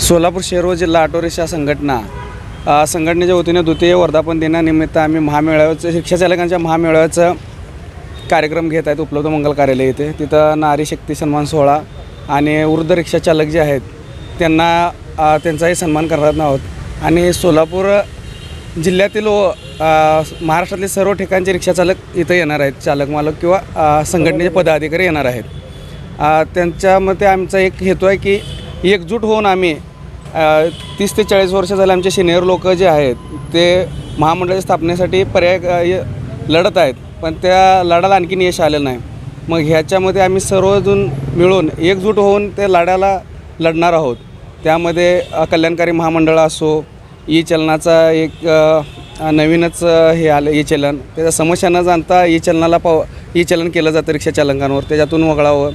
सोलापूर शहर व जिल्हा ऑटो रिक्षा संघटना संघटनेच्या वतीने द्वितीय वर्धापन दिनानिमित्त आम्ही महामेळाव्याचं शिक्षाचालकांच्या महामेळाव्याचं कार्यक्रम घेत आहेत उपलब्ध मंगल कार्यालय येथे तिथं नारी शक्ती सन्मान सोहळा आणि वृद्ध रिक्षाचालक जे आहेत त्यांना त्यांचाही सन्मान करणार आहोत. आणि सोलापूर जिल्ह्यातील महाराष्ट्रातले सर्व ठिकाणचे रिक्षा चालक इथं येणार आहेत चालक मालक किंवा संघटनेचे पदाधिकारी येणार आहेत. त्यांच्यामध्ये त्यांच्या मते आमचा एक हेतू आहे की एकजूट होऊन आम्ही तीस ते चाळीस वर्ष झाले आमचे सिनियर लोक जे आहेत ते महामंडळाच्या स्थापनेसाठी पर्याय लढत आहेत पण त्या लढाला आणखीन यश आलेलं नाही. मग ह्याच्यामध्ये आम्ही सर्वजण मिळून एकजूट होऊन ते लढ्याला लढणार आहोत. त्यामध्ये कल्याणकारी महामंडळ असो ई चलनाचा एक नवीनच हे आलं ई चलन त्याच्या समस्या न जाणता ई चलनाला पाव ई चलन केलं जातं रिक्षा चालकांवर. त्याच्यातून वगळावं.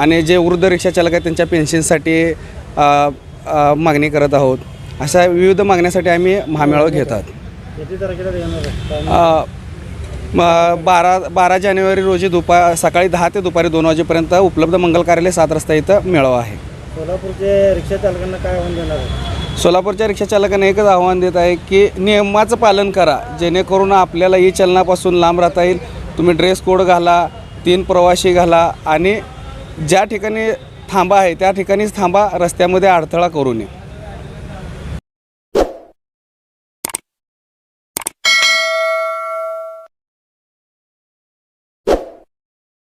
आणि जे वृद्ध रिक्षा चालक आहेत त्यांच्या पेन्शनसाठी मागणी करत आहोत. अशा विविध मागण्यासाठी आम्ही महामेळावा घेतात. बारा बारा जानेवारी रोजी दुपा सकाळी दहा ते दुपारी दोन वाजेपर्यंत उपलब्ध मंगल कार्यालय सात रस्ता इथं मेळावा आहे. सोलापूरचे रिक्षा चालकांना काय आव्हान देणार आहे? सोलापूरच्या रिक्षाचालकांना एकच आव्हान देत आहे की नियमाचं पालन करा जेणेकरून आपल्याला ई चलनापासून लांब राहता येईल. तुम्ही ड्रेस कोड घाला तीन प्रवासी घाला आणि ज्या ठिकाणी थांबा आहे त्या ठिकाणीच थांबा रस्त्यामध्ये अडथळा करू नये.